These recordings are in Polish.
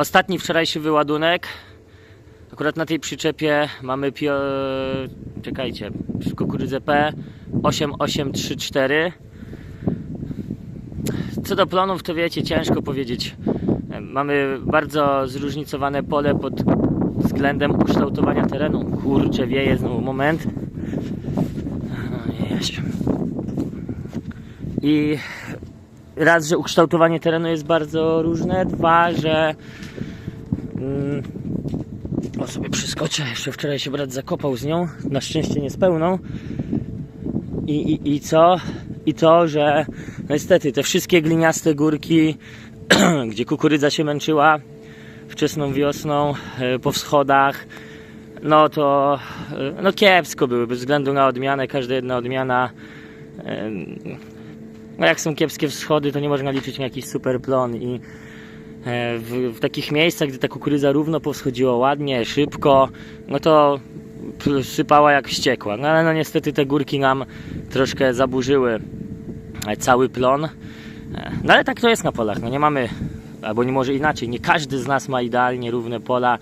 Ostatni wczorajszy wyładunek. Akurat na tej przyczepie mamy pio... czekajcie, kukurydzę P 8834. Co do plonów, to wiecie, ciężko powiedzieć. Mamy bardzo zróżnicowane pole pod względem ukształtowania terenu. Kurczę, wieje znowu, moment. O, Jezu. I raz, że ukształtowanie terenu jest bardzo różne, dwa, że mm, o sobie przeskoczę, jeszcze wczoraj się brat zakopał z nią, na szczęście nie z pełną. I, i, i co? I to, że no niestety te wszystkie gliniaste górki, gdzie kukurydza się męczyła wczesną wiosną, e, po wschodach, no to e, no kiepsko były, bez względu na odmianę, każda jedna odmiana no jak są kiepskie wschody, to nie można liczyć na jakiś super plon i e, w, w takich miejscach, gdy ta kukurydza równo powschodziła ładnie, szybko, no to sypała jak wściekła. No ale no niestety te górki nam troszkę zaburzyły e, cały plon. E, No ale tak to jest na polach, no nie mamy, albo nie może inaczej, nie każdy z nas ma idealnie równe pola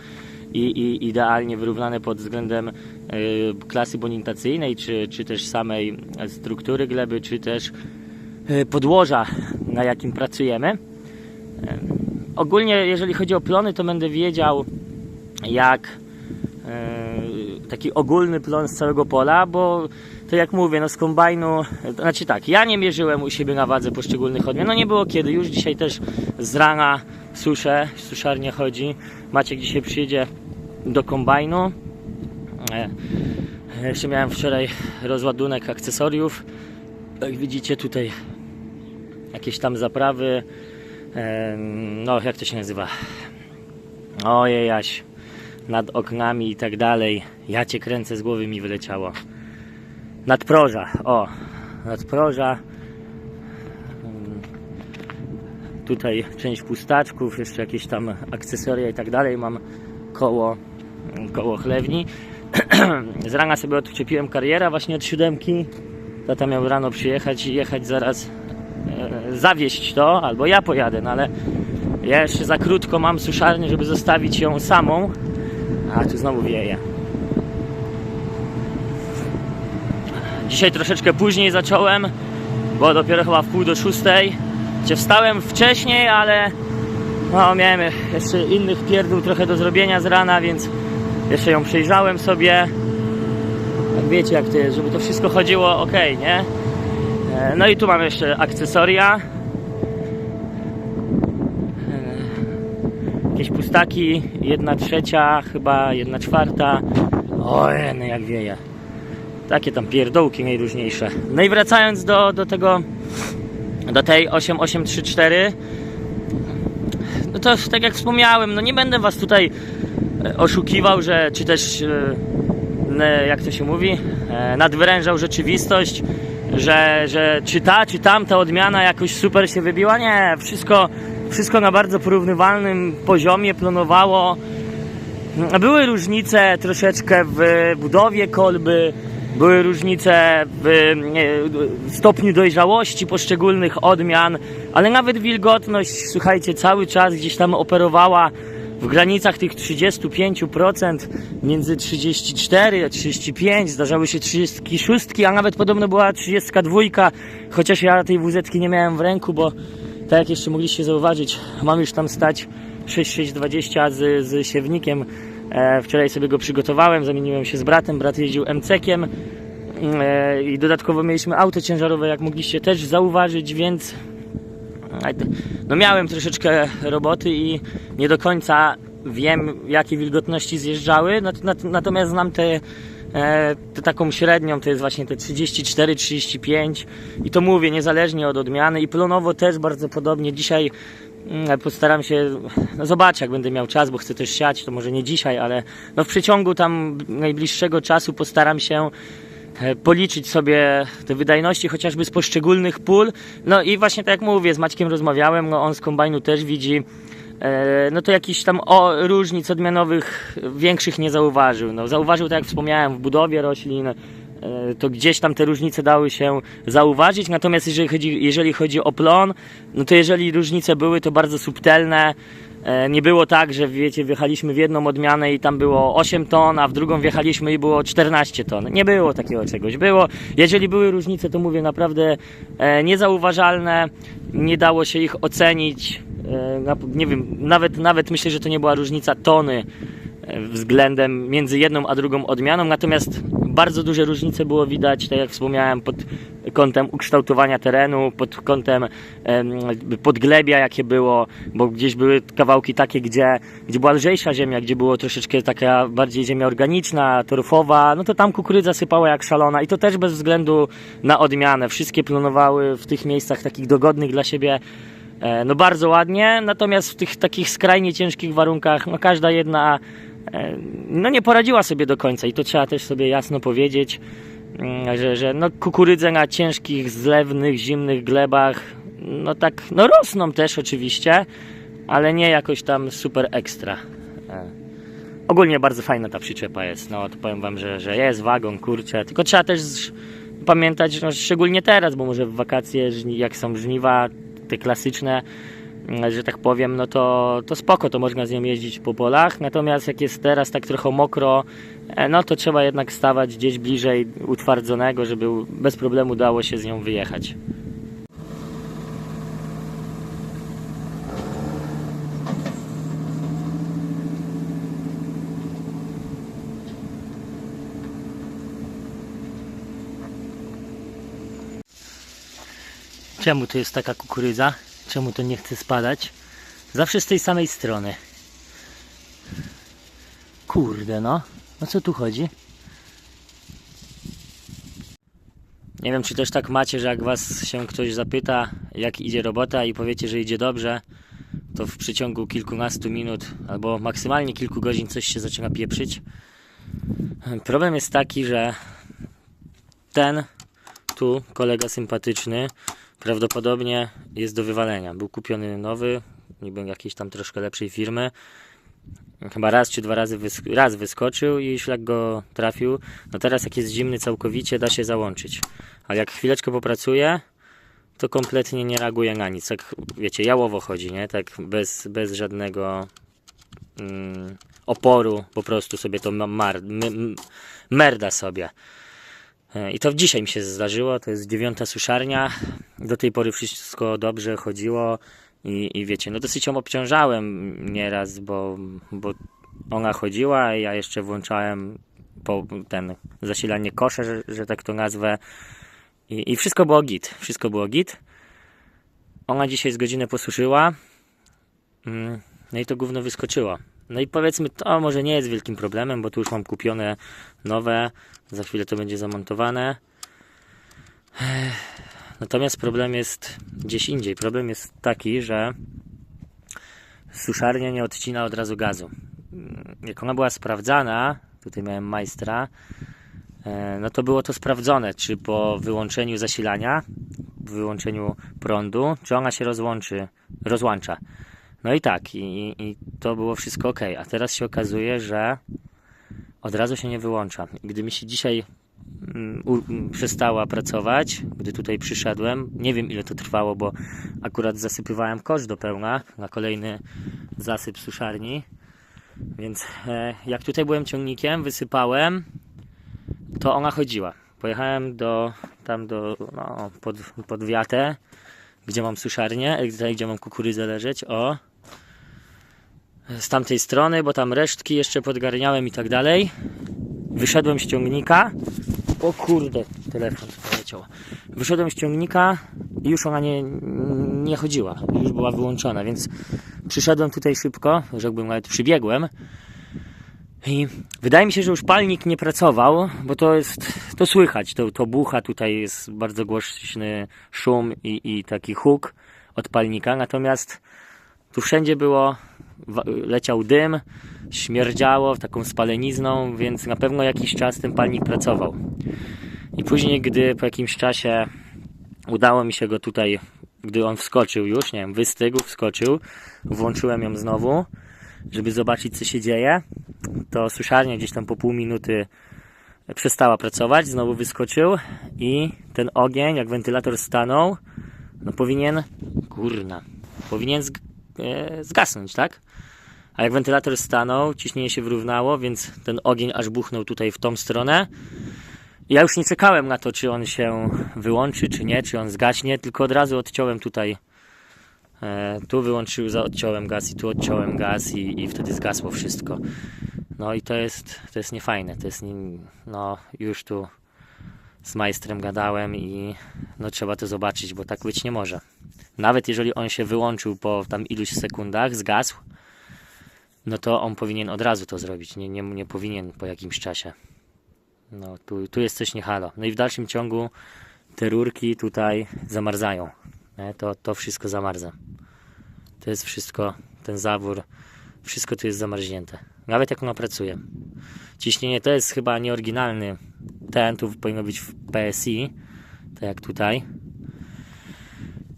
i, i idealnie wyrównane pod względem e, klasy bonitacyjnej, czy, czy też samej struktury gleby, czy też podłoża, na jakim pracujemy. E, Ogólnie, jeżeli chodzi o plony, to będę wiedział, jak e, taki ogólny plon z całego pola, bo to jak mówię, no z kombajnu, to znaczy tak, ja nie mierzyłem u siebie na wadze poszczególnych odmian, no nie było kiedy, już dzisiaj też z rana suszę, suszarnia chodzi, Maciek dzisiaj przyjedzie do kombajnu, e, jeszcze miałem wczoraj rozładunek akcesoriów, jak widzicie tutaj jakieś tam zaprawy, no jak to się nazywa, ojej Jaś, nad oknami i tak dalej, ja cię kręcę z głowy mi wyleciało, nadproża, o, nadproża, tutaj część pustaczków, jeszcze jakieś tam akcesoria i tak dalej, mam koło, koło chlewni, z rana sobie odczepiłem kariera właśnie od siódemki, tata miał rano przyjechać i jechać zaraz zawieść to, albo ja pojadę, no ale ja jeszcze za krótko mam suszarnię, żeby zostawić ją samą, a tu znowu wieje. Dzisiaj troszeczkę później zacząłem, bo dopiero chyba w pół do szóstej. Gdzie wstałem wcześniej, ale no, miałem jeszcze innych pierdół trochę do zrobienia z rana, więc jeszcze ją przejrzałem sobie. Jak wiecie jak to jest, żeby to wszystko chodziło ok, nie? No i tu mam jeszcze akcesoria. E, Jakieś pustaki, jedna trzecia, chyba jedna czwarta. Ojej, no jak wieje. Takie tam pierdołki najróżniejsze. No i wracając do, do tego, do tej 8834, no to tak jak wspomniałem, no nie będę was tutaj e, oszukiwał, że czy też e, jak to się mówi, nadwyrężał rzeczywistość, że, że czy ta, czy tamta odmiana jakoś super się wybiła. Nie, wszystko, wszystko na bardzo porównywalnym poziomie plonowało. Były różnice troszeczkę w budowie kolby, były różnice w stopniu dojrzałości poszczególnych odmian, ale nawet wilgotność, słuchajcie, cały czas gdzieś tam operowała w granicach tych 35%, między 34 a 35, zdarzały się 36, a nawet podobno była 32, chociaż ja tej WZ nie miałem w ręku, bo tak jak jeszcze mogliście zauważyć, mam już tam stać 6620 z, z siewnikiem. E, wczoraj sobie go przygotowałem, zamieniłem się z bratem, brat jeździł MC-kiem e, i dodatkowo mieliśmy auto ciężarowe, jak mogliście też zauważyć, więc no miałem troszeczkę roboty i nie do końca wiem, jakie wilgotności zjeżdżały, nat, nat, natomiast znam te, te taką średnią, to jest właśnie te 34-35 i to mówię, niezależnie od odmiany. I plonowo też bardzo podobnie. Dzisiaj mm, postaram się, no zobaczę jak będę miał czas, bo chcę też siać, to może nie dzisiaj, ale no w przeciągu tam najbliższego czasu postaram się policzyć sobie te wydajności chociażby z poszczególnych pól. No i właśnie tak jak mówię, z Maćkiem rozmawiałem, no on z kombajnu też widzi, e, no to jakichś tam o, różnic odmianowych większych nie zauważył. No, zauważył, tak jak wspomniałem, w budowie roślin, e, to gdzieś tam te różnice dały się zauważyć, natomiast jeżeli chodzi, jeżeli chodzi o plon, no to jeżeli różnice były, to bardzo subtelne, E, Nie było tak, że wiecie, wjechaliśmy w jedną odmianę i tam było 8 ton, a w drugą wjechaliśmy i było 14 ton. Nie było takiego czegoś. Było, jeżeli były różnice, to mówię naprawdę e, niezauważalne, nie dało się ich ocenić. E, nie wiem, nawet, nawet myślę, że to nie była różnica tony e, względem między jedną a drugą odmianą, natomiast bardzo duże różnice było widać, tak jak wspomniałem, pod kątem ukształtowania terenu, pod kątem em, podglebia, jakie było, bo gdzieś były kawałki takie, gdzie, gdzie była lżejsza ziemia, gdzie było troszeczkę taka bardziej ziemia organiczna, torfowa, no to tam kukurydza sypała jak szalona i to też bez względu na odmianę. Wszystkie plonowały w tych miejscach takich dogodnych dla siebie E, No bardzo ładnie, natomiast w tych takich skrajnie ciężkich warunkach, no każda jedna no nie poradziła sobie do końca i to trzeba też sobie jasno powiedzieć, mm, że, że no kukurydze na ciężkich, zlewnych, zimnych glebach, no tak, no rosną też oczywiście, ale nie jakoś tam super ekstra. E, Ogólnie bardzo fajna ta przyczepa jest, no to powiem wam, że, że jest wagon, kurczę, tylko trzeba też pamiętać, no, szczególnie teraz, bo może w wakacje, jak są żniwa, te klasyczne, że tak powiem, no to, to spoko, to można z nią jeździć po polach, natomiast jak jest teraz tak trochę mokro, e, no to trzeba jednak stawać gdzieś bliżej utwardzonego, żeby bez problemu dało się z nią wyjechać. Czemu to jest taka kukurydza? Czemu to nie chce spadać? Zawsze z tej samej strony. Kurde no. O co tu chodzi? Nie wiem, czy też tak macie, że jak was się ktoś zapyta, jak idzie robota i powiecie, że idzie dobrze, to w przeciągu kilkunastu minut albo maksymalnie kilku godzin coś się zaczyna pieprzyć. Problem jest taki, że ten tu kolega sympatyczny prawdopodobnie jest do wywalenia. Był kupiony nowy, niby jakiejś tam troszkę lepszej firmy. Chyba raz czy dwa razy wysk- raz wyskoczył i szlak go trafił. No teraz jak jest zimny całkowicie da się załączyć. Ale jak chwileczkę popracuje, to kompletnie nie reaguje na nic. Tak wiecie, jałowo chodzi, nie? Tak bez, bez żadnego mm, oporu po prostu sobie to ma- mar, merda sobie. E, I to dzisiaj mi się zdarzyło, to jest dziewiąta suszarnia. Do tej pory wszystko dobrze chodziło i, i wiecie, no dosyć ją obciążałem nieraz, bo, bo ona chodziła, a ja jeszcze włączałem po ten zasilanie kosza, że, że tak to nazwę. I, I wszystko było git, wszystko było git. Ona dzisiaj z godzinę posuszyła. Mm, No i to gówno wyskoczyło. No i powiedzmy, to może nie jest wielkim problemem, bo tu już mam kupione nowe. Za chwilę to będzie zamontowane. Natomiast problem jest gdzieś indziej. Problem jest taki, że suszarnia nie odcina od razu gazu. Mm, Jak ona była sprawdzana, tutaj miałem majstra, e, no to było to sprawdzone, czy po wyłączeniu zasilania, wyłączeniu prądu, czy ona się rozłączy, rozłącza. No i tak, i, i- to było wszystko ok. A teraz się okazuje, że od razu się nie wyłącza. Gdy mi się dzisiaj mm, przestała pracować, gdy tutaj przyszedłem, nie wiem ile to trwało, bo akurat zasypywałem kosz do pełna na kolejny zasyp suszarni. Więc e, jak tutaj byłem ciągnikiem, wysypałem, to ona chodziła. Pojechałem do tam do no, pod, pod wiatę, gdzie mam suszarnię, e, gdzie mam kukurydzę leżeć, o z tamtej strony, bo tam resztki jeszcze podgarniałem i tak dalej. Wyszedłem z ciągnika. O kurde, telefon poleciał. Wyszedłem z ciągnika i już ona nie, nie chodziła. Już była wyłączona, więc przyszedłem tutaj szybko, jakbym nawet przybiegłem. I wydaje mi się, że już palnik nie pracował, bo to jest, to słychać, to, to bucha, tutaj jest bardzo głośny szum i, i taki huk od palnika, natomiast tu wszędzie było, leciał dym, śmierdziało taką spalenizną, więc na pewno jakiś czas ten palnik pracował. I później, gdy po jakimś czasie udało mi się go tutaj, gdy on wskoczył już, nie wiem, wystygł, wskoczył, włączyłem ją znowu, żeby zobaczyć co się dzieje, to suszarnia gdzieś tam po pół minuty przestała pracować, znowu wyskoczył i ten ogień, jak wentylator stanął, no powinien, kurna, powinien zgasnąć, tak? A jak wentylator stanął, ciśnienie się wyrównało, więc ten ogień aż buchnął tutaj w tą stronę. Ja już nie czekałem na to, czy on się wyłączy, czy nie, czy on zgaśnie, tylko od razu odciąłem tutaj. E, tu wyłączył, za odciąłem gaz i tu odciąłem gaz i, i wtedy zgasło wszystko. No i to jest, to jest niefajne. To jest, no już tu z majstrem gadałem i no trzeba to zobaczyć, bo tak być nie może. Nawet jeżeli on się wyłączył po tam iluś sekundach, zgasł, no to on powinien od razu to zrobić. Nie, nie, nie powinien po jakimś czasie. No tu, tu jest coś nie halo. No i w dalszym ciągu te rurki tutaj zamarzają. Nie? To, to wszystko zamarza. To jest wszystko, ten zawór, wszystko tu jest zamarznięte. Nawet jak ono pracuje. Ciśnienie to jest chyba nieoryginalny. Ten tu powinno być w PSI, tak jak tutaj.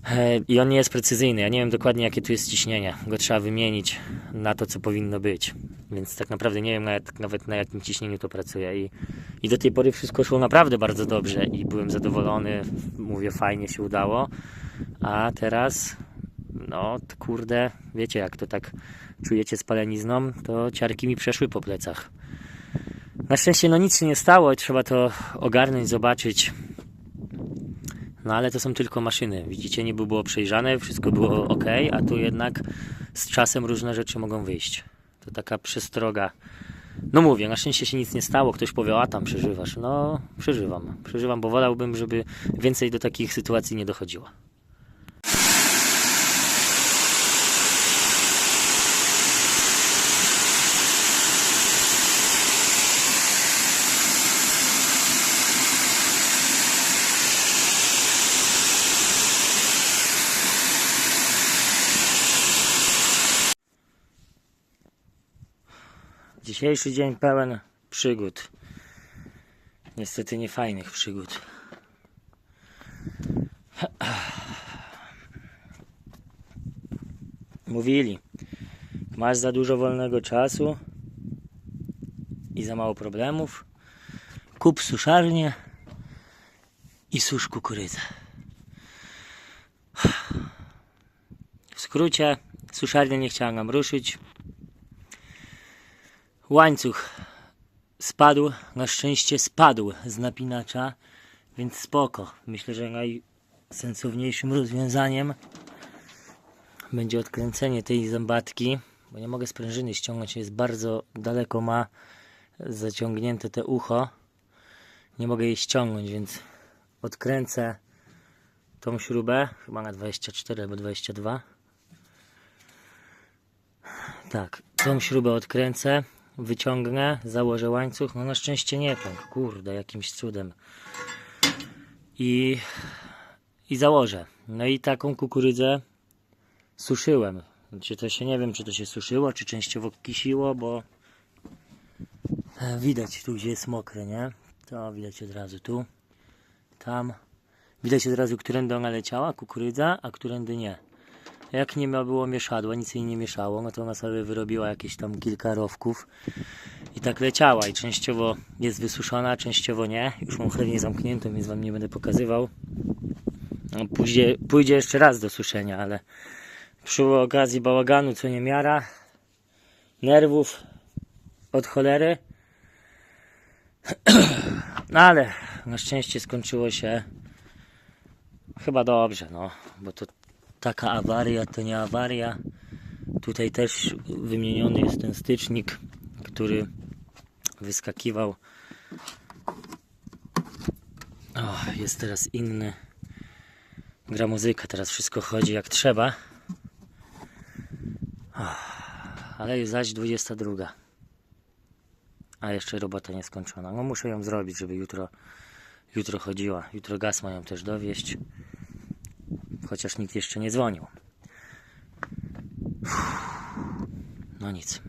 E, I on nie jest precyzyjny. Ja nie wiem dokładnie jakie tu jest ciśnienie. Go trzeba wymienić na to, co powinno być. Więc tak naprawdę nie wiem nawet, nawet na jakim ciśnieniu to pracuje. I, I do tej pory wszystko szło naprawdę bardzo dobrze i byłem zadowolony. Mówię, fajnie się udało. A teraz, no kurde, wiecie jak to tak czujecie spalenizną, to ciarki mi przeszły po plecach. Na szczęście no nic się nie stało i trzeba to ogarnąć, zobaczyć. No ale to są tylko maszyny. Widzicie, niby było przejrzane, wszystko było ok, a tu jednak z czasem różne rzeczy mogą wyjść. To taka przestroga. No mówię, na szczęście się nic nie stało. Ktoś powie, a tam przeżywasz. No, przeżywam. Przeżywam, bo wolałbym, żeby więcej do takich sytuacji nie dochodziło. Dzisiejszy dzień pełen przygód. Niestety niefajnych przygód. Mówili, masz za dużo wolnego czasu i za mało problemów. Kup suszarnię i susz kukurydzę. W skrócie, suszarnia nie chciała nam ruszyć. Łańcuch spadł, na szczęście spadł z napinacza, więc spoko. Myślę, że najsensowniejszym rozwiązaniem będzie odkręcenie tej zębatki, bo nie mogę sprężyny ściągnąć, jest bardzo daleko ma zaciągnięte te ucho. Nie mogę jej ściągnąć, więc odkręcę tą śrubę, chyba na 24 albo 22. Tak, tą śrubę odkręcę, wyciągnę, założę łańcuch. No na szczęście nie pękł, kurde, jakimś cudem. I, I założę. No i taką kukurydzę suszyłem. Czy to się nie wiem, czy to się suszyło, czy częściowo kisiło, bo e, widać tu, gdzie jest mokre, nie? To widać od razu tu, tam. Widać od razu, którędy ona leciała, kukurydza, a którędy nie. Jak nie ma było mieszadła, nic jej nie mieszało, no to ona sobie wyrobiła jakieś tam kilka rowków i tak leciała i częściowo jest wysuszona, częściowo nie. Już mam chętnie zamkniętą, więc wam nie będę pokazywał. No, pójdzie, pójdzie jeszcze raz do suszenia, ale przy okazji bałaganu co nie miara, nerwów od cholery. No ale na szczęście skończyło się chyba dobrze, no, bo to taka awaria to nie awaria. Tutaj też wymieniony jest ten stycznik, który wyskakiwał. O, jest teraz inny. Gra muzyka, teraz wszystko chodzi jak trzeba. O, ale jest zaś 22. A jeszcze robota nieskończona. No muszę ją zrobić, żeby jutro, jutro chodziła. Jutro gaz mają też dowieść chociaż nikt jeszcze nie dzwonił. No nic.